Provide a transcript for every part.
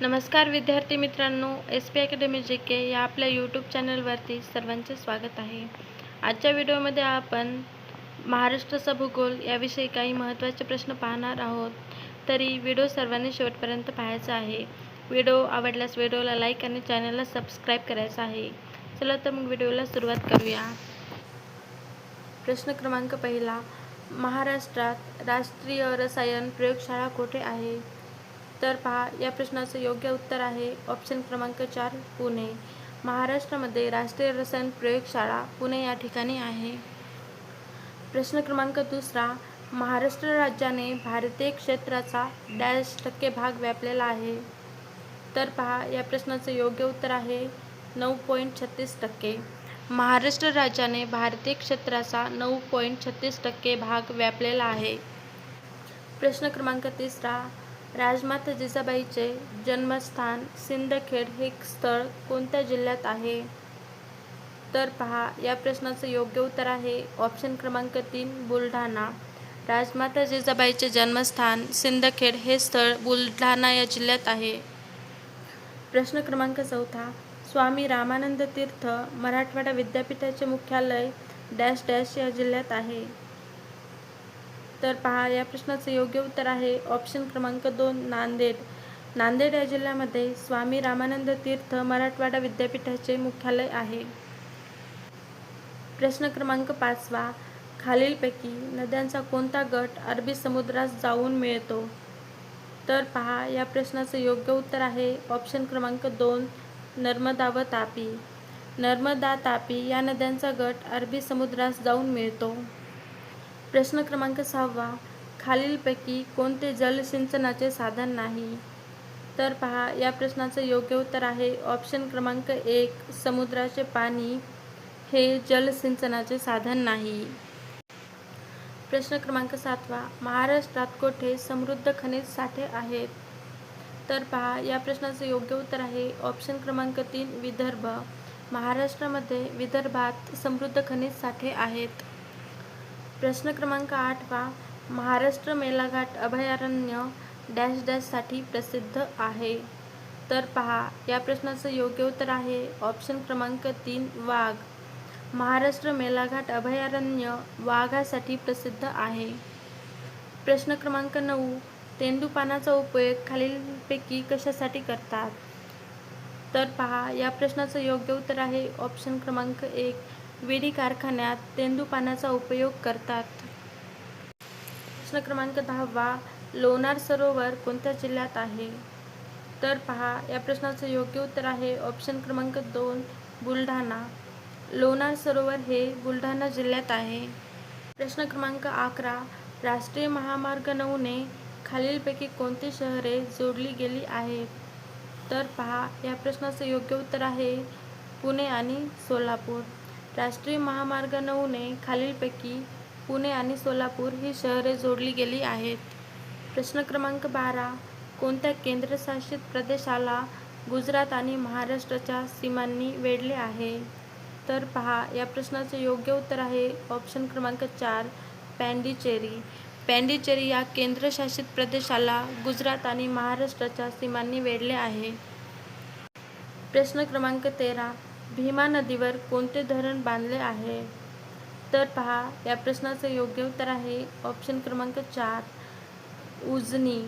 नमस्कार विद्यार्थी मित्रांनो एस पी अकॅडमी जे के या आपल्या यूट्यूब चॅनलवरती सर्वांचे स्वागत आहे. आजच्या व्हिडिओमध्ये आपण महाराष्ट्राचा भूगोल याविषयी काही महत्त्वाचे प्रश्न पाहणार आहोत. तरी व्हिडिओ सर्वांनी शेवटपर्यंत पाहायचा आहे. व्हिडिओ आवडल्यास व्हिडिओला लाईक आणि चॅनलला सबस्क्राईब करायचं आहे. चला तर मग व्हिडिओला सुरुवात करूया. प्रश्न क्रमांक पहिला महाराष्ट्रात राष्ट्रीय रसायन प्रयोगशाळा कुठे आहे? तर पहा. या प्रश्नाचं योग्य उत्तर आहे. ऑप्शन क्रमांक चार पुणे. महाराष्ट्रामध्ये राष्ट्रीय रसायन प्रयोगशाळा पुणे या ठिकाणी आहे. प्रश्न क्रमांक दुसरा महाराष्ट्र राज्याने भारतीय क्षेत्राचा डॅश टक्के भाग व्यापलेला आहे. तर पहा. या प्रश्नाचं योग्य उत्तर आहे. नऊ पॉईंट छत्तीस टक्के. महाराष्ट्र राज्याने भारतीय क्षेत्राचा नऊ पॉईंट छत्तीस टक्के भाग व्यापलेला आहे. प्रश्न क्रमांक तिसरा राजमाता जिजाबाईचे जन्मस्थान सिंदखेड हे स्थळ कोणत्या जिल्ह्यात आहे? तर पहा या प्रश्नाचं योग्य उत्तर आहे ऑप्शन क्रमांक तीन बुलढाणा. राजमाता जिजाबाईचे जन्मस्थान सिंदखेड हे स्थळ बुलढाणा या जिल्ह्यात आहे. प्रश्न क्रमांक चौथा स्वामी रामानंद तीर्थ मराठवाडा विद्यापीठाचे मुख्यालय डॅश डॅश या जिल्ह्यात आहे. तर पहा या प्रश्नाचं योग्य उत्तर आहे. ऑप्शन क्रमांक दोन नांदेड. नांदेड या जिल्ह्यामध्ये स्वामी रामानंद तीर्थ मराठवाडा विद्यापीठाचे मुख्यालय आहे. प्रश्न क्रमांक पाचवा. खालीलपैकी नद्यांचा कोणता गट अरबी समुद्रास जाऊन मिळतो? तर पहा या प्रश्नाचं योग्य उत्तर आहे. ऑप्शन क्रमांक दोन नर्मदा व तापी. नर्मदा तापी या नद्यांचा गट अरबी समुद्रास जाऊन मिळतो. प्रश्न क्रमांक सहावा. खालीलपैकी कोणते जलसिंचनाचे साधन नाही? तर पहा या प्रश्नाचं योग्य उत्तर आहे ऑप्शन क्रमांक एक समुद्राचे पाणी. हे जलसिंचनाचे साधन नाही. प्रश्न क्रमांक सातवा. महाराष्ट्रात कोठे समृद्ध खनिज साठे आहेत? तर पहा या प्रश्नाचं योग्य उत्तर आहे ऑप्शन क्रमांक तीन विदर्भ. महाराष्ट्रामध्ये विदर्भात समृद्ध खनिज साठे आहेत. प्रश्न क्रमांक आठवा महाराष्ट्र मेलाघाट अभयारण्य डॅश डॅशसाठी प्रसिद्ध आहे. तर पहा या प्रश्नाचं योग्य उत्तर आहे. ऑप्शन क्रमांक तीन वाघ. महाराष्ट्र मेलाघाट अभयारण्य वाघासाठी प्रसिद्ध आहे. प्रश्न क्रमांक नऊ तेंदूपानाचा उपयोग खालीलपैकी कशासाठी करतात? तर पहा या प्रश्नाचं योग्य उत्तर आहे. ऑप्शन क्रमांक एक विडी कारखान्यात तेंदूपानाचा उपयोग करतात. प्रश्न क्रमांक दहावा लोणार सरोवर कोणत्या जिल्ह्यात आहे? तर पहा या प्रश्नाचं योग्य उत्तर आहे ऑप्शन क्रमांक दोन बुलढाणा. लोणार सरोवर हे बुलढाणा जिल्ह्यात आहे. प्रश्न क्रमांक अकरा राष्ट्रीय महामार्ग नऊने खालीलपैकी कोणती शहरे जोडली गेली आहेत? तर पहा या प्रश्नाचं योग्य उत्तर आहे पुणे आणि सोलापूर. राष्ट्रीय महामार्ग नऊने खालीलपैकी पुणे आणि सोलापूर ही शहरे जोडली गेली आहेत. प्रश्न क्रमांक बारा कोणत्या केंद्रशासित प्रदेशाला गुजरात आणि महाराष्ट्राच्या सीमांनी वेढले आहे? तर पहा या प्रश्नाचे योग्य उत्तर आहे ऑप्शन क्रमांक चार पँडिचेरी. पँडिचेरी या केंद्रशासित प्रदेशाला गुजरात आणि महाराष्ट्राच्या सीमांनी वेढले आहे. प्रश्न क्रमांक तेरा भीमा नदीवर कोणते धरण बांधले आहे? तर पहा या प्रश्नाचं योग्य उत्तर आहे ऑप्शन क्रमांक चार उजनी.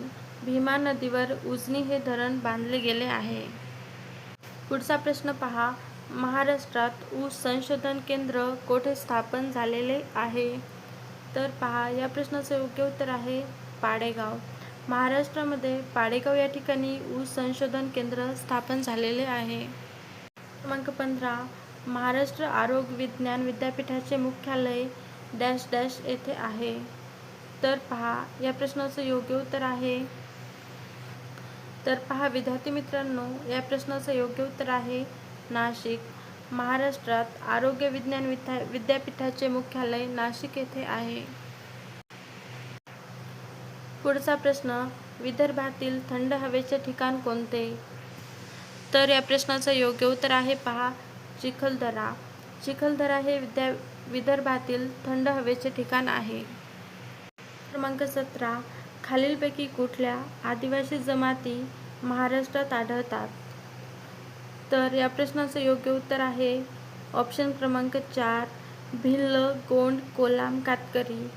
भीमा नदीवर उजनी हे धरण बांधले गेले आहे. पुढचा प्रश्न पहा महाराष्ट्रात ऊस संशोधन केंद्र कोठे स्थापन झालेले आहे? तर पहा या प्रश्नाचं योग्य उत्तर आहे पाडेगाव. महाराष्ट्रामध्ये पाडेगाव या ठिकाणी ऊस संशोधन केंद्र स्थापन झालेले आहे. क्रमांक पंधरा महाराष्ट्र आरोग्य विज्ञान विद्यापीठाचे मुख्यालय डॅश डॅश येथे आहे. तर पहा या प्रश्नाचं योग्य उत्तर आहे. तर पहा विद्यार्थी मित्रांनो या प्रश्नाचं योग्य उत्तर आहे नाशिक महाराष्ट्रात आरोग्य विज्ञान विद्या विद्यापीठाचे मुख्यालय नाशिक येथे आहे. पुढचा प्रश्न विदर्भातील थंड हवेचे ठिकाण कोणते? तर या प्रश्नाचं योग्य उत्तर आहे पहा चिखलदरा. चिखलदरा हे विद्या विदर्भातील थंड हवेचे ठिकाण आहे. क्रमांक सतरा. खालीलपैकी कुठल्या आदिवासी जमाती महाराष्ट्रात आढळतात? तर या प्रश्नाचं योग्य उत्तर आहे ऑप्शन क्रमांक चार भिल्ल गोंड कोलाम कातकरी.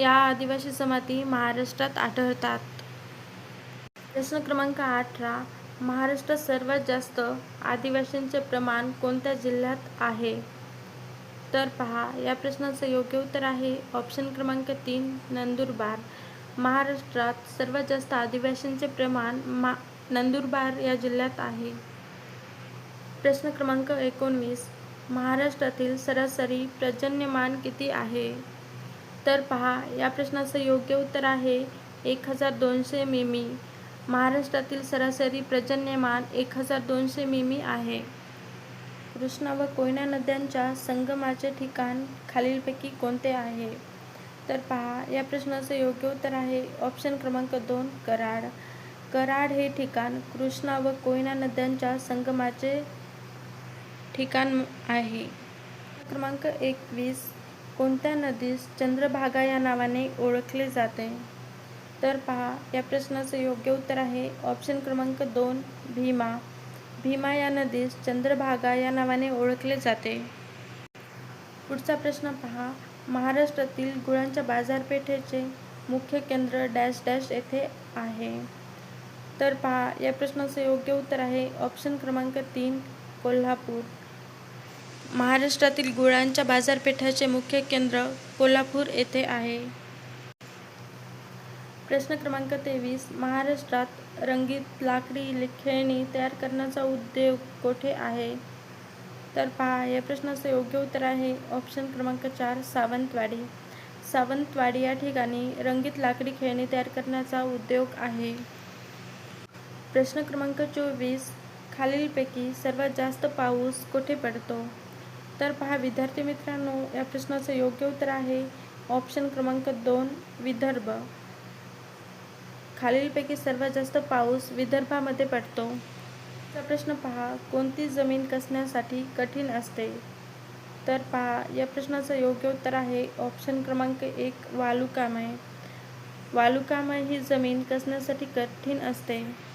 या आदिवासी जमाती महाराष्ट्रात आढळतात. प्रश्न क्रमांक अठरा. महाराष्ट्रात सर्वात जास्त आदिवासींचे प्रमाण कोणत्या जिल्ह्यात आहे? तर पहा या प्रश्नाचं योग्य उत्तर आहे ऑप्शन क्रमांक तीन नंदुरबार. महाराष्ट्रात सर्वात जास्त आदिवासींचे प्रमाण मा नंदुरबार या जिल्ह्यात आहे. प्रश्न क्रमांक एकोणवीस. महाराष्ट्रातील सरासरी पर्जन्यमान किती आहे? तर पहा या प्रश्नाचं योग्य उत्तर आहे एक हजार दोनशे मिमी. महाराष्ट्रातील सरासरी पर्जन्यमान एक हजार दोनशे मिमी आहे. कृष्णा व कोयना नद्यांच्या संगमाचे ठिकाण खालीलपैकी कोणते आहे? तर पहा या प्रश्नाचं योग्य उत्तर आहे ऑप्शन क्रमांक दोन कराड. कराड हे ठिकाण कृष्णा व कोयना नद्यांच्या संगमाचे ठिकाण आहे. क्रमांक एकवीस कोणत्या नदीस चंद्रभागा या नावाने ओळखले जाते? तर पहा. या प्रश्नाचं योग्य उत्तर आहे. ऑप्शन क्रमांक दोन भीमा. भीमा या नदीस चंद्रभागा या नावाने ओळखले जाते. पुढचा प्रश्न पहा. महाराष्ट्रातील गुळांच्या बाजारपेठेचे मुख्य केंद्र डॅश डॅश येथे आहे. तर पहा या प्रश्नाचं योग्य उत्तर आहे. ऑप्शन क्रमांक तीन कोल्हापूर. महाराष्ट्रातील गुळांच्या बाजारपेठाचे मुख्य केंद्र कोल्हापूर येथे आहे. प्रश्न क्रमांक तेवीस महाराष्ट्रात रंगीत लाकडी खेळणी तयार करण्याचा उद्योग कोठे आहे? तर पहा या प्रश्नाचं योग्य उत्तर आहे ऑप्शन क्रमांक चार सावंतवाडी. सावंतवाडी या ठिकाणी रंगीत लाकडी खेळणी तयार करण्याचा उद्योग आहे. प्रश्न क्रमांक चोवीस खालीलपैकी सर्वात जास्त पाऊस कुठे पडतो? तर पहा विद्यार्थी मित्रांनो या प्रश्नाचं योग्य उत्तर आहे ऑप्शन क्रमांक दोन विदर्भ. खालीलपैकी सर्वात जास्त पाऊस विदर्भामध्ये पडतो. चा प्रश्न पहा कोणती जमीन कसण्यासाठी कठीण असते? तर पहा या प्रश्नाचं योग्य उत्तर आहे ऑप्शन क्रमांक एक वालुकामय. वालुकामय ही जमीन कसण्यासाठी कठीण असते.